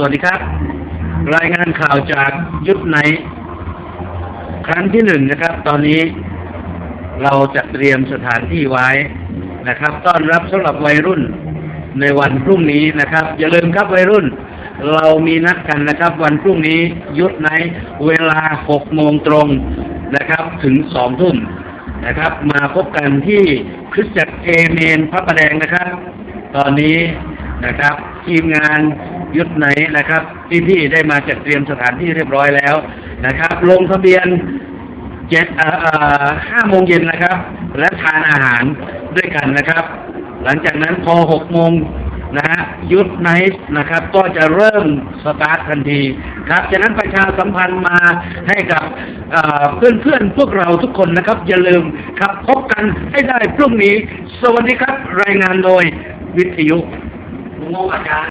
สวัสดีครับ รายงานข่าวจากยุทธไนครั้งที่หนึ่งนะครับ ตอนนี้เราจะเตรียมสถานที่ไว้นะครับ ต้อนรับสำหรับวัยรุ่นในวันพรุ่งนี้นะครับ อย่าลืมครับวัยรุ่น เรามีนัดกันนะครับ วันพรุ่งนี้ยุทธไหนเวลาหกโมงตรงนะครับ ถึงสองทุ่มนะครับ มาพบกันที่คริสตจักรเอเมนพระประแดงนะครับ ตอนนี้นะครับ ทีมงาน ยุทธไหนนะครับพี่ๆได้มาจัดเตรียมสถานที่เรียบร้อยแล้วนะครับ ลงทะเบียนเจ็ดเอ่อห้าโมงเย็นนะครับ และทานอาหารด้วยกันนะครับ หลังจากนั้นพอหกโมงนะฮะยุทธไนท์นะครับ ก็จะเริ่มสตาร์ททันทีครับจากนั้นประชาสัมพันธ์มาให้กับเพื่อนเพื่อนพวกเราทุกคนนะครับ อย่าลืมครับพบกันให้ได้พรุ่งนี้ สวัสดีครับ รายงานโดยวิทยุงงอาจารย์